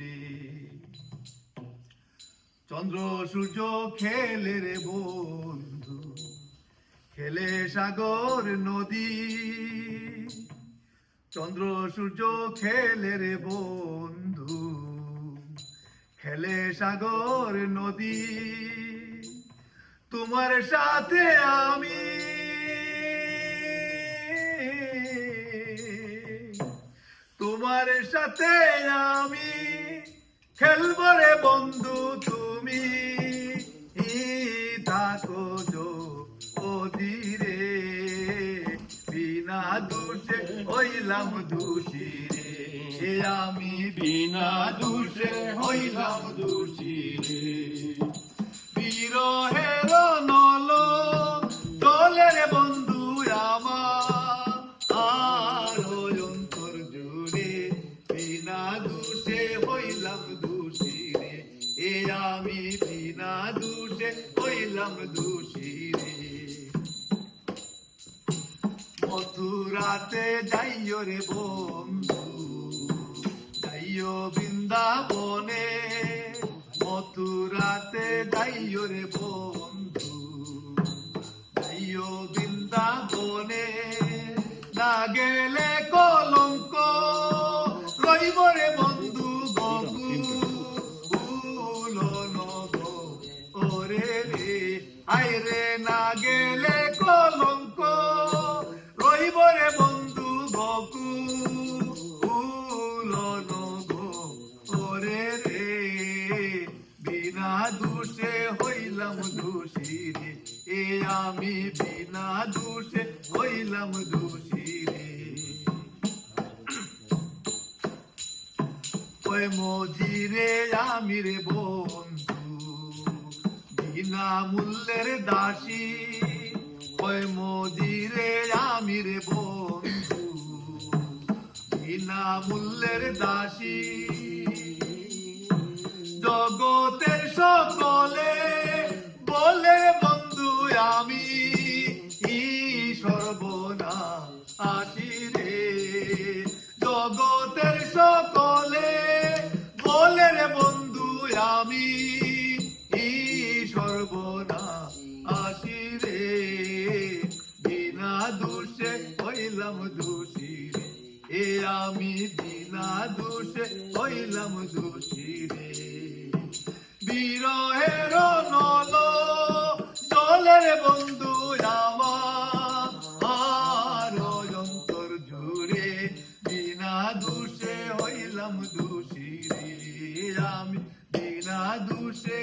রে চন্দ্র, সূর্য খেলে রে বন্ধু, খেলে সাগর, নদী। চন্দ্র, সূর্য খেলে রে বন্ধু, খেলে সাগর, নদী। তোমার সাথে আমি তোমার সাথে আমি খেলব রে বন্ধু তুমি। থাকো যো অধীরে। বিনা দোষে হইলাম দোষী রে। আমি বিনা দোষে হইলাম দোষী রে। বিরহের নল চলে রে বন্ধু আমার। আর অন্তর জুড়ে। বিনা দোষে দোষী রে এ আমি বিনা দোষে দোষী রে মথুরাতে যাইও রে বন্ধু, যাইও বৃন্দাবনে। মথুরাতে যাইও রে বন্ধু, যাইও বৃন্দাবনে। না গেলে কলঙ্ক রইব রে বন্ধু আই না গেলে কলঙ্ক। রইব রে বন্ধু গকুল নগো ওরে রে, বিনা দোষে হইলাম দোষী রে এ আমি বিনা দোষে হইলাম দোষী রে ওই আমি রে বন্ধু বিনা মূল্যের দাসী। ওই মোদিরে আমি রে বন্ধু। বিনা মূল্যের দাসী। সর্বনা আসি নল, জলের বন্ধু আমার, আর অন্তর জুড়ে বিনা দোষে হইলাম দোষী রে। বিনা দোষী